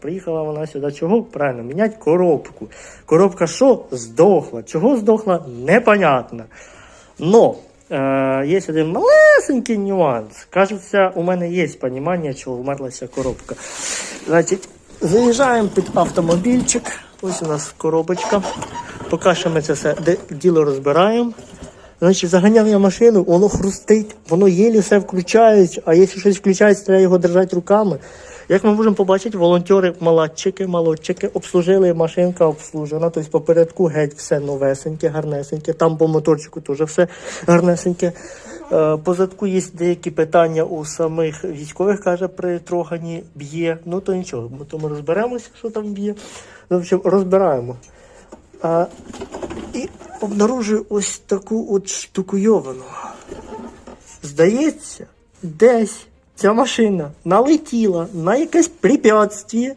Приїхала вона сюди чого? Правильно, міняти коробку. Коробка що? Здохла. Чого здохла? Непонятно. Но е, є один малесенький нюанс. Кажеться, у мене є розуміння, чого вмерла ця коробка. Значить, заїжджаємо під автомобільчик. Ось у нас коробочка. Поки що ми це все діло розбираємо. Значить, заганяв я машину, воно хрустить, воно єлі все включається, а якщо щось включається, треба його держати руками. Як ми можемо побачити, волонтери, молодчики, молодчики, обслужили, машинка обслужена, тобто попередку геть все новесеньке, гарнесеньке, там по моторчику теж все гарнесеньке. Е, По задку є деякі питання у самих військових, каже, при трогані б'є. Ну то нічого, ми тому розберемося, що там б'є. Ну, в общем, розбираємо. А, і обнаружую ось таку от штукуйовану. Здається, десь ця машина налетіла на якесь препятствие